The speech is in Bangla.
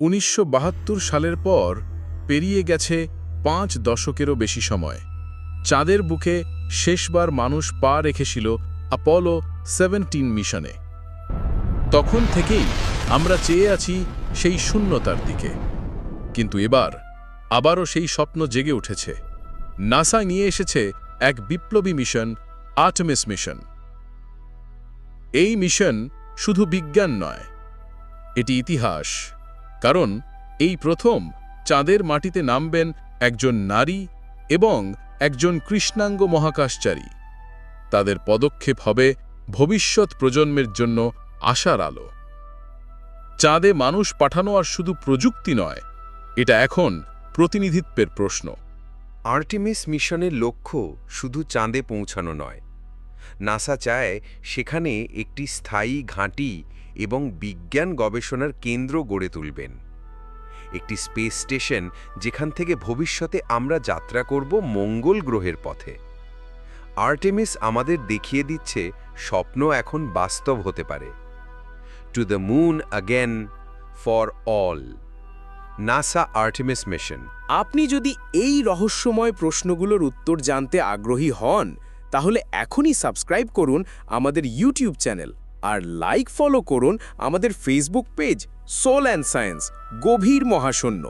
উনিশশো বাহাত্তর সালের পর পেরিয়ে গেছে পাঁচ দশকেরও বেশি সময়। চাঁদের বুকে শেষবার মানুষ পা রেখেছিল অ্যাপোলো সেভেন্টিন মিশনে। তখন থেকেই আমরা চেয়ে আছি সেই শূন্যতার দিকে। কিন্তু এবার আবারও সেই স্বপ্ন জেগে উঠেছে। নাসা নিয়ে এসেছে এক বিপ্লবী মিশন, আর্টেমিস মিশন। এই মিশন শুধু বিজ্ঞান নয়, এটি ইতিহাস। কারণ এই প্রথম চাঁদের মাটিতে নামবেন একজন নারী এবং একজন কৃষ্ণাঙ্গ মহাকাশচারী। তাদের পদক্ষেপ হবে ভবিষ্যৎ প্রজন্মের জন্য আশার আলো। চাঁদে মানুষ পাঠানো আর শুধু প্রযুক্তি নয়, এটা এখন প্রতিনিধিত্বের প্রশ্ন। আর্টিমিস মিশনের লক্ষ্য শুধু চাঁদে পৌঁছানো নয় নাসা চায় সেখানে একটি স্থায়ী ঘাঁটি এবং বিজ্ঞান গবেষণার কেন্দ্র গড়ে তুলবেন। একটি স্পেস স্টেশন যেখান থেকে ভবিষ্যতে আমরা যাত্রা করব মঙ্গল গ্রহের পথে। আর্টেমিস আমাদের দেখিয়ে দিচ্ছে স্বপ্ন এখন বাস্তব হতে পারে। To the moon again for all NASA Artemis mission. আপনি যদি এই রহস্যময় প্রশ্নগুলোর উত্তর জানতে আগ্রহী হন তাহলে এখনই সাবস্ক্রাইব করুন আমাদের ইউটিউব চ্যানেল আর লাইক ফলো করুন আমাদের Facebook page soul and science, গভীর মহাশূন্য।